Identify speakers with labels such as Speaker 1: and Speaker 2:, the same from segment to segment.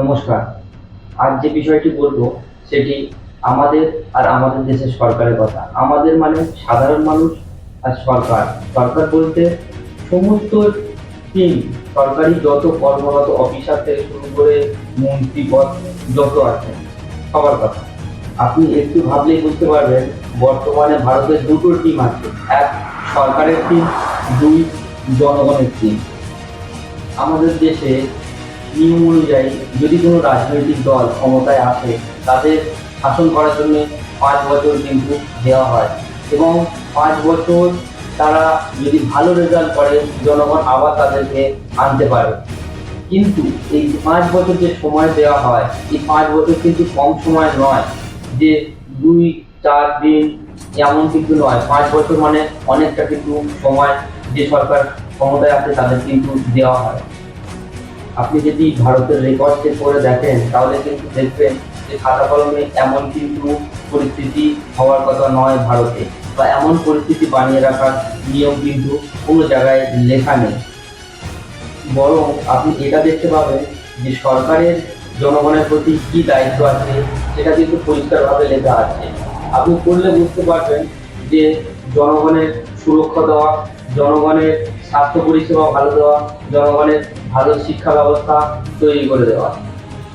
Speaker 1: নমস্কার। আজ যে বিষয়টি বলব, সেটি আমাদের আর আমাদের দেশের সরকারের কথা। আমাদের মানে সাধারণ মানুষ আর সরকার। সরকার বলতে সমস্ত টিম সরকারি যত কর্মরত অফিসার থেকে শুরু করে মন্ত্রী পদ যত আছে, সবার কথা। আপনি একটু ভাবলেই বুঝতে পারবেন, বর্তমানে ভারতের দুটো টিম আছে। এক সরকারের টিম দুই জনগণের টিম আমাদের দেশে নিয়ম অনুযায়ী যদি কোনো রাজনৈতিক দল ক্ষমতায় আসে, তাদের শাসন করার জন্য পাঁচ বছর কিন্তু দেওয়া হয়। এবং পাঁচ বছর তারা যদি ভালো রেজাল্ট করে, জনগণ আবার তাদেরকে আনতে পারে। কিন্তু এই পাঁচ বছর যে সময় দেওয়া হয়, এই পাঁচ বছর কিন্তু কম সময় নয়। যে দুই, চার দিন এমন কিন্তু নয়। পাঁচ বছর মানে অনেকটা কিন্তু সময় যে সরকার ক্ষমতায় আছে তাদের কিন্তু দেওয়া হয়। আপনি যদি ভারতের রেকর্ড চেক করে দেখেন, তাহলে কিন্তু দেখবেন যে খাতা কলমে এমন কিন্তু পরিস্থিতি হওয়ার কথা নয় ভারতে। বা এমন পরিস্থিতি বানিয়ে রাখার নিয়ম কিন্তু কোনো জায়গায় লেখা নেই। বরং আপনি এটা দেখতে পাবেন যে সরকারের জনগণের প্রতি কি দায়িত্ব আছে, সেটা কিন্তু পরিষ্কারভাবে লেখা আছে। আপনি পড়লে বুঝতে পারবেন যে জনগণের সুরক্ষা দেওয়া, জনগণের স্বাস্থ্য পরিষেবা ভালো দেওয়া, জনগণের ভালো শিক্ষা ব্যবস্থা তৈরি করে দেওয়া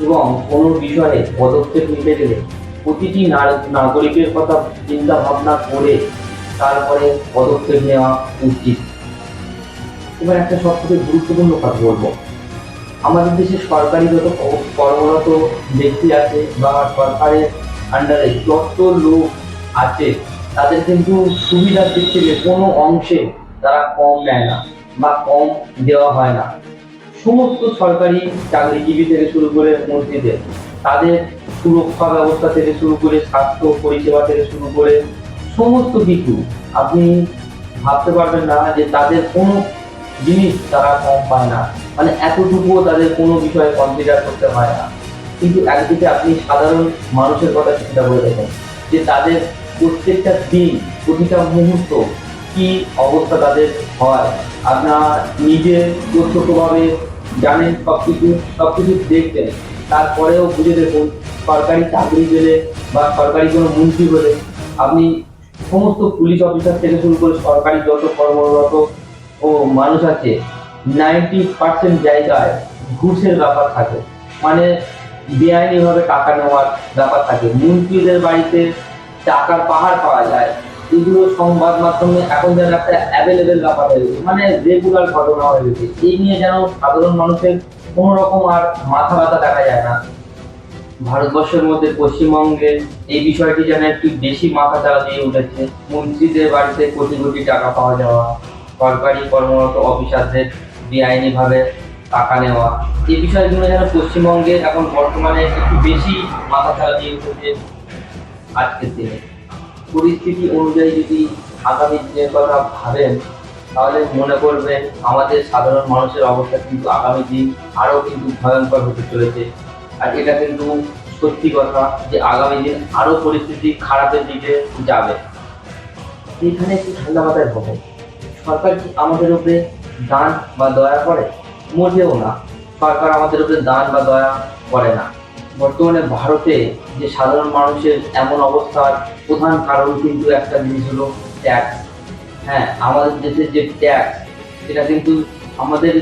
Speaker 1: এবং কোনো বিষয়ে পদক্ষেপ নিতে গেলে প্রতিটি নাগরিকের কথা চিন্তা ভাবনা করে তারপরে পদক্ষেপ নেওয়া উচিত। এবার একটা সব থেকে গুরুত্বপূর্ণ কথা বলব। আমাদের দেশে সরকারি যত কর্মরত ব্যক্তি আছে বা সরকারের আন্ডারে যত লোক আছে, তাদের কিন্তু সুবিধার দিক থেকে কোনো অংশে তারা কম নেয় না বা কম দেওয়া হয় না। সমস্ত সরকারি চাকরিজীবী থেকে শুরু করে মন্ত্রীদের তাদের সুরক্ষা ব্যবস্থা থেকে শুরু করে স্বাস্থ্য পরিষেবা থেকে শুরু করে সমস্ত কিছু আপনি ভাবতে পারবেন না যে তাদের কোনো জিনিস তারা কম পায় না। মানে এতটুকুও তাদের কোনো বিষয়ে কনসিডার করতে হয় না। কিন্তু একদিকে আপনি সাধারণ মানুষের কথা চিন্তা করে দেখেন যে তাদের প্রত্যেকটা দিন, প্রতিটা মুহূর্ত কি অবস্থা তাদের হয়? আপনার নিজে প্রত্যক্ষভাবে জানেন সব কিছু সব কিছু দেখতেন তারপরেও বুঝে দেখুন, সরকারি চাকরি পেলে বা সরকারি কোনো মন্ত্রী হলে আপনি সমস্ত পুলিশ অফিসার থেকে শুরু করে সরকারি যত কর্মরত ও মানুষ আছে নাইনটি পার্সেন্ট জায়গায় ঘুষের ব্যাপার থাকে। মানে বেআইনিভাবে টাকা নেওয়ার ব্যাপার থাকে। মন্ত্রীদের বাড়িতে টাকার পাহাড় পাওয়া যায়। এগুলো সংবাদ মাধ্যমে এখন যেন একটা অ্যাভেলেবেল ব্যাপার হয়ে গেছে মানে রেগুলার ঘটনা হয়ে গেছে। এই নিয়ে যেন সাধারণ মানুষের কোনো রকম আর মাথা ব্যথা দেখা যায় না। ভারতবর্ষের মধ্যে পশ্চিমবঙ্গে এই বিষয়টি যেন একটু বেশি মাথা চালা দিয়ে উঠেছে। মন্ত্রীদের বাড়িতে কোটি কোটি টাকা পাওয়া যাওয়া, সরকারি কর্মরত অফিসারদের বেআইনিভাবে টাকা নেওয়া এই বিষয়গুলো যেন পশ্চিমবঙ্গে এখন বর্তমানে একটু বেশি মাথা চালা দিয়ে উঠেছে আজকের দিনে। পরিস্থিতি অনুযায়ী যদি আগামী দিনের কথা ভাবেন, তাহলে মনে করবেন আমাদের সাধারণ মানুষের অবস্থা কিন্তু আগামী দিন আরও কিন্তু ভয়ঙ্কর হতে চলেছে। আর এটা কিন্তু সত্যি কথা যে আগামী দিন আরও পরিস্থিতি খারাপের দিকে যাবে। এখানে একটু ঠান্ডা মাথায় হবে সরকার কি আমাদের উপরে দান বা দয়া করে? মোটেও না। সরকার আমাদের উপরে দান বা দয়া করে না। বর্তমানে ভারতে যে সাধারণ মানুষের এমন অবস্থার প্রধান কারণ কিন্তু একটা জিনিস হলো ট্যাক্স হ্যাঁ আমাদের দেশের যে ট্যাক্স সেটা কিন্তু আমাদের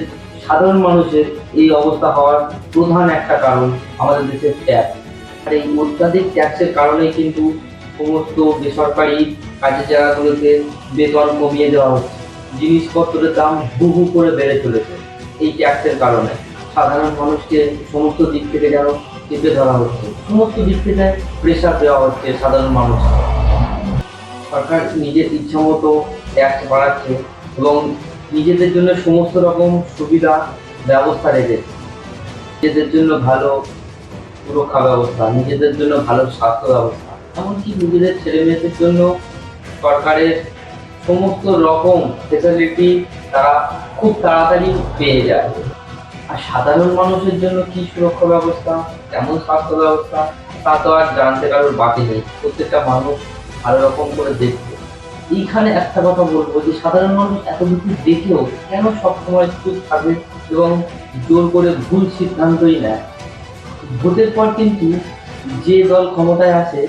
Speaker 1: সাধারণ মানুষের এই অবস্থা হওয়ার প্রধান একটা কারণ আমাদের দেশের ট্যাক্স আর এই অত্যাধিক ট্যাক্সের কারণেই কিন্তু সমস্ত বেসরকারি কাজের জায়গাগুলোতে বেতন কমিয়ে দেওয়া হচ্ছে, জিনিসপত্রের দাম হু হু করে বেড়ে চলেছে। এই ট্যাক্সের কারণে সাধারণ মানুষকে সমস্ত দিক থেকে যেন চেপে ধরা হচ্ছে। সমস্ত দিক থেকে প্রেশার দেওয়া হচ্ছে সাধারণ মানুষ। সরকার নিজের ইচ্ছা মতো ট্যাক্স বাড়াচ্ছে এবং নিজেদের জন্য সমস্ত রকম সুবিধা, ব্যবস্থা রেখেছে। নিজেদের জন্য ভালো সুরক্ষা ব্যবস্থা, নিজেদের জন্য ভালো স্বাস্থ্য ব্যবস্থা। এমনকি নিজেদের ছেলে মেয়েদের জন্য সরকারের সমস্ত রকম ফেসিলিটি তারা খুব তাড়াতাড়ি পেয়ে যায়। আর সাধারণ মানুষের জন্য কি সুরক্ষা ব্যবস্থা, কেমন স্বাস্থ্য ব্যবস্থা, তা তো আর জানতে কারোর বাকি নেই। প্রত্যেকটা মানুষ ভালো রকম করে দেখবে। এইখানে একটা কথা বলব যে, সাধারণ মানুষ এত কিছু দেখেও কেন সবসময় চুপ থাকে এবং জোর করে ভুল সিদ্ধান্তই নেয়? ভোটের পর কিন্তু যে দল ক্ষমতায় আছে,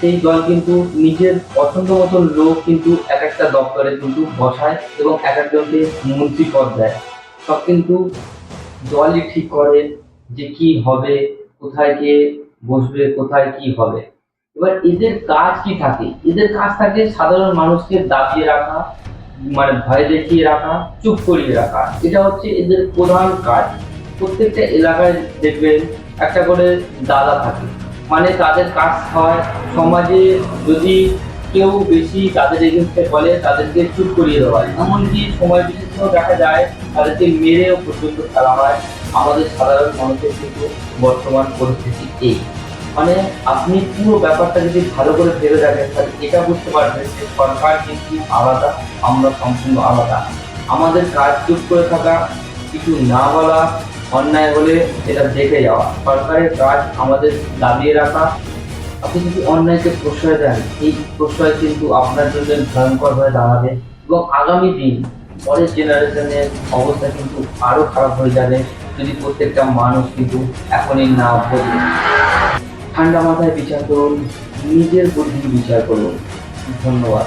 Speaker 1: সেই দল কিন্তু নিজের পছন্দ মতন লোক কিন্তু এক একটা দপ্তরে কিন্তু বসায় এবং এক একজনকে মন্ত্রী পদ দেয়। সব কিন্তু দলই ঠিক করে যে কি হবে, কোথায় কে বসবে, কোথায় কি হবে। এবার এদের কাজ কি থাকে? এদের কাজ থাকে সাধারণ মানুষকে দাবিয়ে রাখা মানে ভয় দেখিয়ে রাখা, চুপ করিয়ে রাখা। এটা হচ্ছে এদের প্রধান কাজ। প্রত্যেকটা এলাকায় দেখবেন একটা করে দাদা থাকে। মানে তাদের কাজ হয় সমাজে যদি কেউ বেশি তাদের এগেনস্টে বলে, তাদেরকে চুপ করিয়ে দেওয়া হয়। এমনকি সময় বিশেষ দেখা যায়, তাদেরকে মেরেও পর্যন্ত ফেলা হয় আমাদের সাধারণ মানুষের কিন্তু বর্তমান পরিস্থিতি এই। মানে আপনি পুরো ব্যাপারটা যদি ভালো করে ভেবে দেখেন, তাহলে এটা বুঝতে পারবেন যে সরকার কিন্তু আলাদা, আমরা সম্পূর্ণ আলাদা। আমাদের কাজ চুপ করে থাকা, কিছু না বলা, অন্যায় হলে এটা দেখে যাওয়া। সরকারের কাজ আমাদের দাবিয়ে রাখা আপনি যদি অন্যায়কে প্রশ্রয় দেন, এই প্রশ্রয় কিন্তু আপনার জন্য ভয়ঙ্কর হয়ে দাঁড়াবে এবং আগামী দিন পরের জেনারেশনের অবস্থা কিন্তু আরও খারাপ হয়ে যাবে যদি প্রত্যেকটা মানুষ কিন্তু এখনই না বলবে ঠান্ডা মাথায় বিচার করুন, নিজের বুদ্ধি বিচার করুন। ধন্যবাদ।